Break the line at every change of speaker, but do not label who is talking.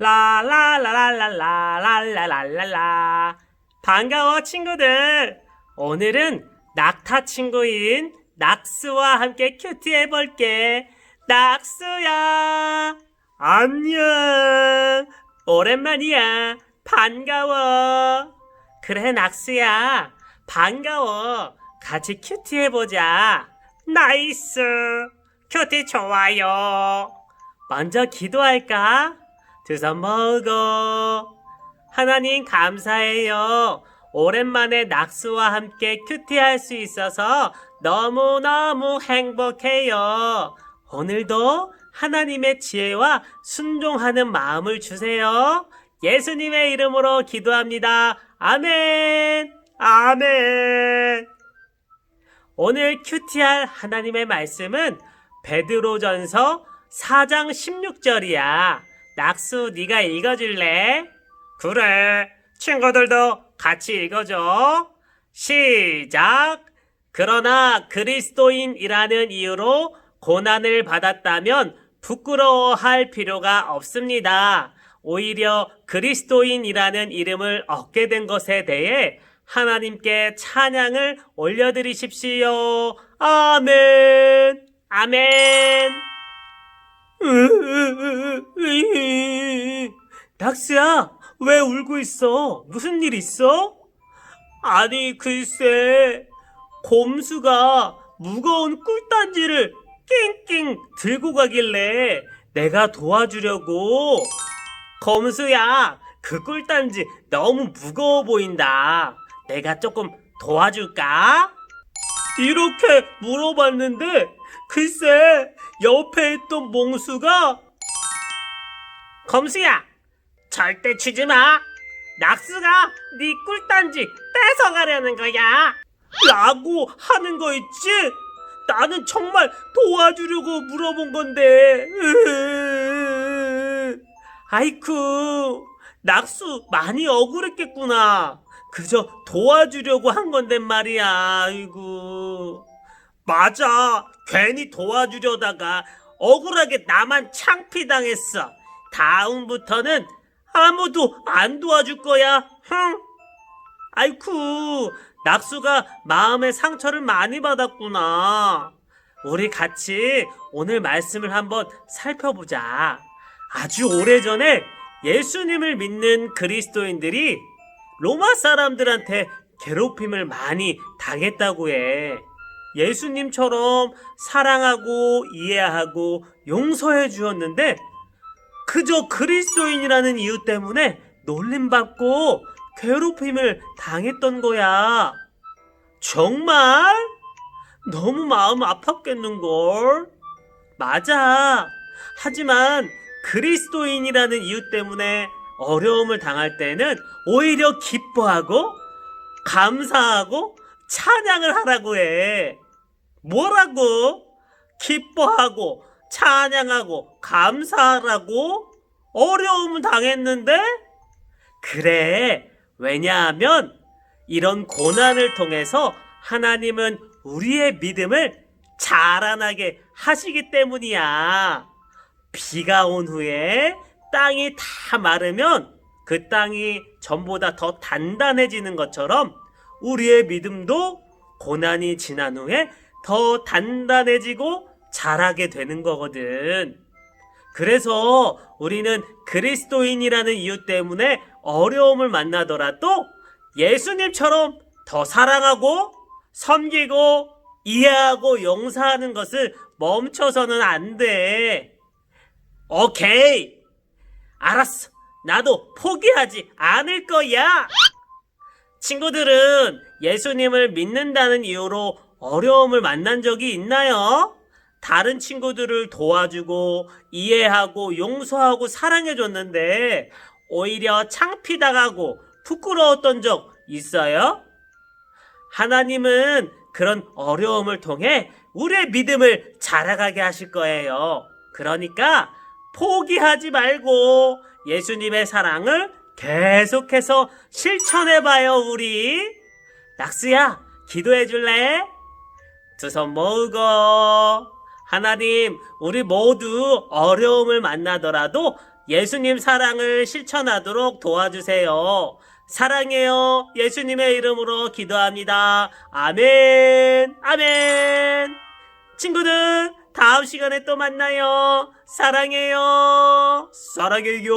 라라라라라라라라라 반가워 친구들 오늘은 낙타 친구인 낙스와 함께 큐티 해볼게 낙스야 안녕 오랜만이야 반가워 그래 낙스야 반가워 같이 큐티 해보자 나이스 큐티 좋아요 먼저 기도할까? 두손 모으고 하나님 감사해요. 오랜만에 낙수와 함께 큐티할 수 있어서 너무너무 행복해요. 오늘도 하나님의 지혜와 순종하는 마음을 주세요. 예수님의 이름으로 기도합니다. 아멘. 아멘. 오늘 큐티할 하나님의 말씀은 베드로전서 4장 16절이야. 낙수 네가 읽어줄래? 그래. 친구들도 같이 읽어줘. 시작. 그러나 그리스도인이라는 이유로 고난을 받았다면 부끄러워할 필요가 없습니다. 오히려 그리스도인이라는 이름을 얻게 된 것에 대해 하나님께 찬양을 올려드리십시오. 아멘. 아멘. 낙스야, 왜 울고 있어? 무슨 일 있어? 아니, 글쎄, 곰수가 무거운 꿀단지를 낑낑 들고 가길래 내가 도와주려고. 검수야, 그 꿀단지 너무 무거워 보인다. 내가 조금 도와줄까? 이렇게 물어봤는데, 글쎄, 옆에 있던 몽수가, 검수야, 절대 주지 마. 낙수가 네 꿀단지 뺏어가려는 거야. 라고 하는 거 있지? 나는 정말 도와주려고 물어본 건데. 아이쿠, 낙수 많이 억울했겠구나. 그저 도와주려고 한 건데 말이야. 아이고. 맞아. 괜히 도와주려다가 억울하게 나만 창피당했어. 다음부터는 아무도 안 도와줄 거야. 흥. 아이쿠, 낙수가 마음의 상처를 많이 받았구나. 우리 같이 오늘 말씀을 한번 살펴보자. 아주 오래전에 예수님을 믿는 그리스도인들이 로마 사람들한테 괴롭힘을 많이 당했다고 해. 예수님처럼 사랑하고 이해하고 용서해 주었는데 그저 그리스도인이라는 이유 때문에 놀림받고 괴롭힘을 당했던 거야. 정말? 너무 마음 아팠겠는걸? 맞아. 하지만 그리스도인이라는 이유 때문에 어려움을 당할 때는 오히려 기뻐하고 감사하고 찬양을 하라고 해. 뭐라고? 기뻐하고 찬양하고 감사하라고? 어려움을 당했는데? 그래. 왜냐하면 이런 고난을 통해서 하나님은 우리의 믿음을 자라나게 하시기 때문이야. 비가 온 후에 땅이 다 마르면 그 땅이 전보다 더 단단해지는 것처럼 우리의 믿음도 고난이 지난 후에 더 단단해지고 자라게 되는 거거든. 그래서 우리는 그리스도인이라는 이유 때문에 어려움을 만나더라도 예수님처럼 더 사랑하고 섬기고 이해하고 용서하는 것을 멈춰서는 안 돼. 오케이. 알았어. 나도 포기하지 않을 거야. 친구들은 예수님을 믿는다는 이유로 어려움을 만난 적이 있나요? 다른 친구들을 도와주고 이해하고 용서하고 사랑해줬는데 오히려 창피당하고 부끄러웠던 적 있어요? 하나님은 그런 어려움을 통해 우리의 믿음을 자라가게 하실 거예요. 그러니까 포기하지 말고 예수님의 사랑을 계속해서 실천해봐요, 우리. 낙수야, 기도해줄래? 두손 모으고. 하나님, 우리 모두 어려움을 만나더라도 예수님 사랑을 실천하도록 도와주세요. 사랑해요. 예수님의 이름으로 기도합니다. 아멘. 아멘. 친구들, 다음 시간에 또 만나요. 사랑해요. 사랑해요.